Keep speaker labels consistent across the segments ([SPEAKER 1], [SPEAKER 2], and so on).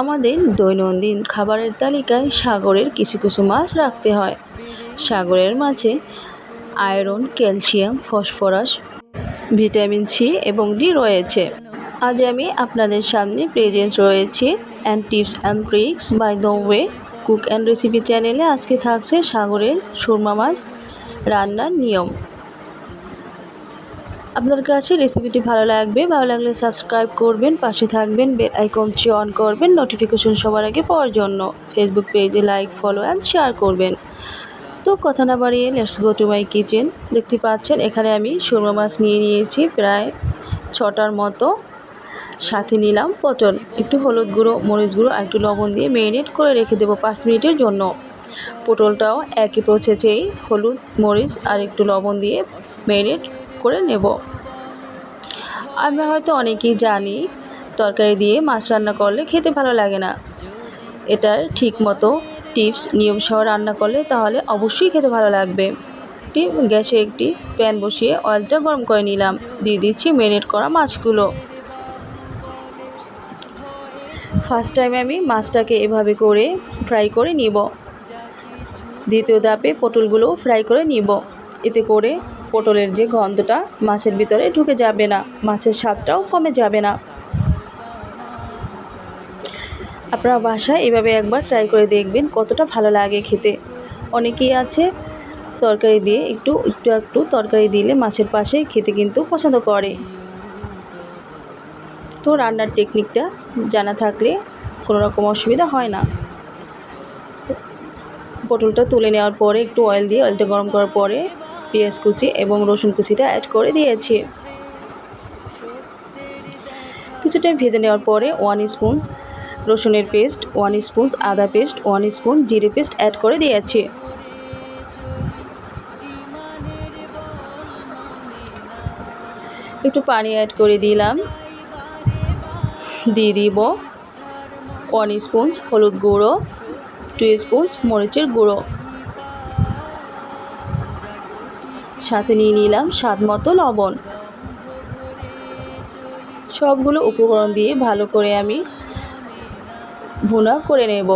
[SPEAKER 1] আমাদের দৈনন্দিন খাবারের তালিকায় সাগরের কিছু কিছু মাছ রাখতে হয়। সাগরের মাছে iron, calcium, phosphorus, vitamin C এবং ডি রয়েছে। আজ আমি আপনাদের সামনে প্রেজেন্স রয়েছে and tips and tricks by the way cook and recipe চ্যানেলে আজকে থাকছে সাগরের সুরমা মাছ রান্নার নিয়ম। আপনার কাছে রেসিপিটি ভালো লাগবে, ভালো লাগলে সাবস্ক্রাইব করবেন, পাশে থাকবেন বেল আইকনটি অন করবেন নোটিফিকেশন সবার আগে পাওয়ার জন্য। ফেসবুক পেজে লাইক ফলো অ্যান্ড শেয়ার করবেন। তো কথা না বাড়িয়ে let's go to my kitchen দেখতে পাচ্ছেন, এখানে আমি সুরমা মাছ নিয়ে নিয়েছি, প্রায় ছটার মতো। সাথে নিলাম পটল, একটু হলুদ গুঁড়ো, মরিচ গুঁড়ো আর একটু লবণ দিয়ে মেরিনেট করে রেখে দেবো পাঁচ মিনিটের জন্য। পটলটাও একই প্রসেসেই হলুদ, মরিচ আর একটু লবণ দিয়ে মেরিনেট করে নেব। আমরা হয়তো অনেকেই জানি তরকারি দিয়ে মাছ রান্না করলে খেতে ভালো লাগে না। এটার ঠিক মতো টিপস, নিয়ম সহ রান্না করলে তাহলে অবশ্যই খেতে ভালো লাগবে। একটি গ্যাসে একটি প্যান বসিয়ে অয়েলটা গরম করে নিলাম। দিয়ে দিচ্ছি মেরিনেট করা মাছগুলো। ফার্স্ট টাইম আমি মাছটাকে এভাবে করে ফ্রাই করে নিব। দ্বিতীয় ধাপে পটলগুলো ফ্রাই করে নিব। এতে করে পটলের যে গন্ধটা মাছের ভিতরে ঢুকে যাবে না, মাছের স্বাদটাও কমে যাবে না। আপনারা বাসায় এভাবে একবার ট্রাই করে দেখবেন কতটা ভালো লাগে খেতে। অনেকেই আছে তরকারি দিয়ে একটু একটু একটু তরকারি দিলে মাছের পাশে খেতে কিন্তু পছন্দ করে। তো রান্নার টেকনিকটা জানা থাকলে কোনো রকম অসুবিধা হয় না। পটলটা তুলে নেওয়ার পরে একটু অয়েল দিয়ে অয়েলটা গরম করার পরে পেঁয়াজ কুচি এবং রসুন কুচিটা অ্যাড করে দিয়েছি। কিছুটা ভেজে নেওয়ার পরে ওয়ান স্পুন রসুনের পেস্ট ওয়ান স্পুন আদা পেস্ট ওয়ান স্পুন জিরে পেস্ট অ্যাড করে দিয়েছি। একটু পানি অ্যাড করে দিলাম। দিয়ে দিব ওয়ান স্পুন হলুদ গুঁড়ো টু স্পুন মরিচের গুঁড়ো। সাথে নিয়ে নিলাম স্বাদ মতো লবণ। সবগুলো উপকরণ দিয়ে ভালো করে আমি ভুনা করে নেব।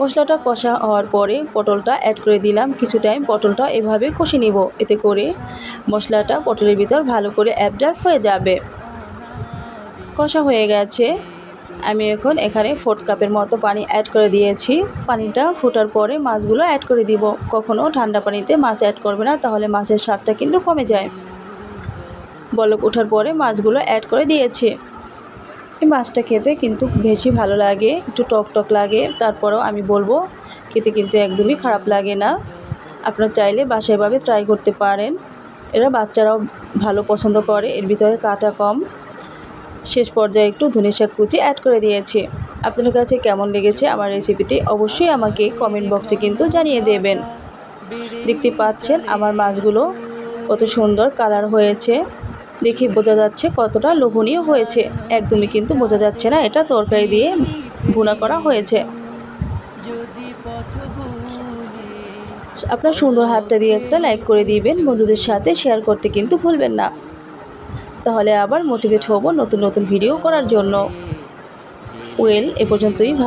[SPEAKER 1] মশলাটা কষা হওয়ার পরে পটলটা অ্যাড করে দিলাম। কিছু টাইম পটলটা এভাবে কষে নেব। এতে করে মশলাটা পটলের ভিতর ভালো করে অ্যাবজার্ভ হয়ে যাবে। কষা হয়ে গেছে। আমি এখন এখানে ফোর্থ কাপের মতো পানি অ্যাড করে দিয়েছি। পানিটা ফোটার পরে মাছগুলো অ্যাড করে দিব। কখনও ঠান্ডা পানিতে মাছ অ্যাড করবে না, তাহলে মাছের স্বাদটা কিন্তু কমে যায়। বলক ওঠার পরে মাছগুলো অ্যাড করে দিয়েছি। এই মাছটা খেতে কিন্তু বেশি ভালো লাগে, একটু টক টক লাগে। তারপরেও আমি বলব, খেতে কিন্তু একদমই খারাপ লাগে না। আপনারা চাইলে বাসায়ভাবে ট্রাই করতে পারেন। এরা বাচ্চারাও ভালো পছন্দ করে, এর ভিতরে কাটা কম। শেষ পর্যায়ে একটু ধনে শাক কুচি অ্যাড করে দিয়েছি। আপনাদের কাছে কেমন লেগেছে আমার রেসিপিটি অবশ্যই আমাকে কমেন্ট বক্সে কিন্তু জানিয়ে দেবেন। দেখতে পাচ্ছেন আমার মাছগুলো কত সুন্দর কালার হয়েছে। দেখে বোঝা যাচ্ছে কতটা লোভনীয় হয়েছে। একদমই কিন্তু বোঝা যাচ্ছে না এটা তরকারি দিয়ে ভুনা করা হয়েছে। আপনার সুন্দর হাতটা দিয়ে একটা লাইক করে দিবেন। বন্ধুদের সাথে শেয়ার করতে কিন্তু ভুলবেন না। তাহলে আবার মোটিভেট হব নতুন নতুন ভিডিও করার জন্য। ওয়েল এ পর্যন্তই ভালো